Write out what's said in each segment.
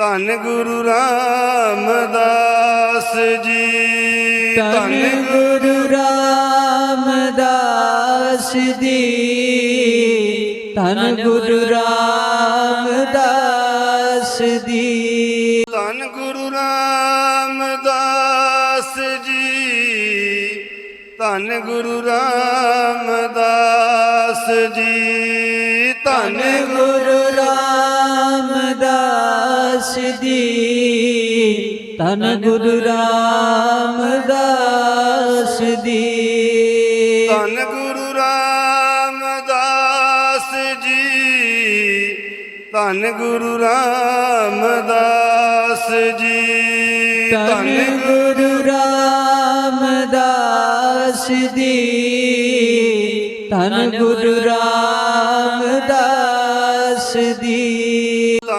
ਧੰਨ ਗੁਰੂ ਰਾਮਦਾਸ ਜੀ। ਧੰਨ ਗੁਰੂ ਰਾਮਦਾਸ ਜੀ। ਧੰਨ ਗੁਰੂ ਰਾਮਦਾਸ ਜੀ। ਧੰਨ ਗੁਰੂ ਰਾਮਦਾਸ ਜੀ। ਧੰਨ ਗੁਰੂ ਰਾਮਦਾਸ ਜੀ। ਧੰਨ ਗੁਰੂ ਰਾਮਦਾਸ ਦੀ ਤਨ ਗੁਰੂ ਰਾਮਦਾਸ ਦੀ। ਤਨ ਗੁਰੂ ਰਾਮਦਾਸ ਜੀ ਤਨ ਗੁਰੂ ਰਾਮਦਾਸ ਜੀ। ਤਨ ਗੁਰੂ ਰਾਮਦਾਸ ਦੀ। ਤਨ ਗੁਰੂ ਰਾਮਦਾਸ ਦੀ।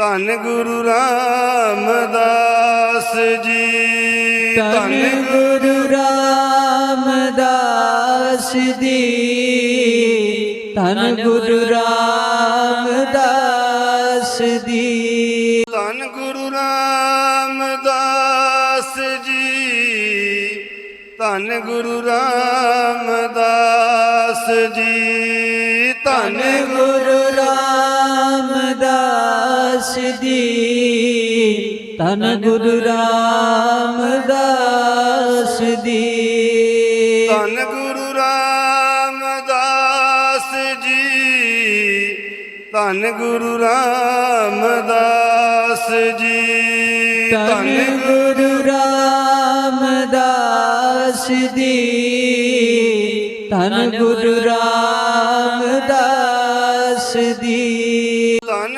ਧੰਨ ਗੁਰੂ ਰਾਮਦਾਸ ਜੀ। ਧੰਨ ਗੁਰੂ ਰਾਮਦਾਸ ਜੀ। ਧੰਨ ਗੁਰੂ ਰਾਮਦਾਸ ਜੀ। ਧੰਨ ਗੁਰੂ ਰਾਮਦਾਸ ਜੀ। ਧੰਨ ਗੁਰੂ ਰਾਮਦਾਸ ਜੀ। ਧੰਨ ਗੁਰੂ ਰਾਮਦਾਸ ਦੀ ਤਨ ਗੁਰੂ ਰਾਮਦਾਸ ਦੀ ਤਨ ਗੁਰੂ ਰਾਮਦਾਸ ਜੀ ਤਨ ਗੁਰੂ ਰਾਮਦਾਸ ਜੀ ਤਨ ਗੁਰੂ ਰਾਮਦਾਸ ਦੀ ਤਨ ਗੁਰੂ ਰਾਮਦਾਸ ਦੀ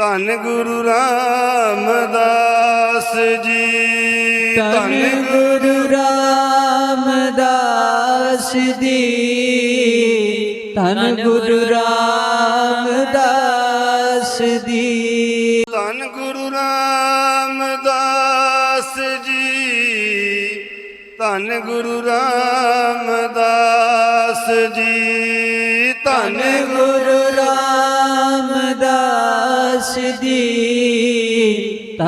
ਧੰਨ ਗੁਰੂ ਰਾਮਦਾਸ ਜੀ। ਧੰਨ ਗੁਰੂ ਰਾਮਦਾਸ ਜੀ। ਧੰਨ ਗੁਰੂ ਰਾਮਦਾਸ ਜੀ। ਧੰਨ ਗੁਰੂ ਰਾਮਦਾਸ ਜੀ। ਧੰਨ ਗੁਰੂ ਰਾਮਦਾਸ ਜੀ। ਧੰਨ ਗੁਰੂ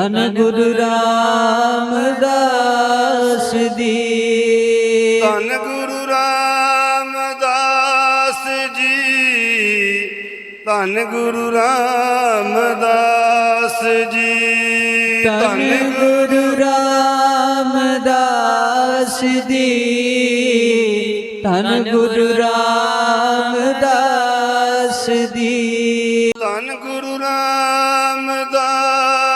ਧੰਨ ਗੁਰੂ ਰਾਮਦਾਸ ਜੀ। ਧੰਨ ਗੁਰੂ ਰਾਮਦਾਸ ਜੀ। ਧੰਨ ਗੁਰੂ ਰਾਮਦਾਸ ਜੀ। ਧੰਨ ਗੁਰੂ ਰਾਮਦਾਸ ਜੀ। ਧੰਨ ਗੁਰੂ ਰਾਮਦਾਸ ਜੀ। ਧੰਨ ਗੁਰੂ ਰਾਮਦਾਸ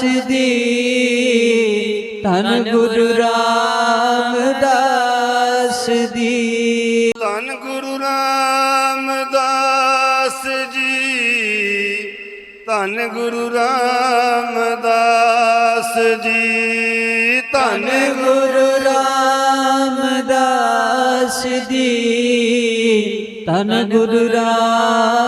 ਜੀ ਧੰਨ ਗੁਰੂ ਰਾਮਦਾਸ ਜੀ ਧੰਨ ਗੁਰੂ ਰਾਮਦਾਸ ਜੀ ਧੰਨ ਗੁਰੂ ਰਾਮਦਾਸ ਜੀ ਧੰਨ ਗੁਰੂ ਰਾਮਦਾਸ ਜੀ ਧੰਨ ਗੁਰੂ ਰਾਮਦਾਸ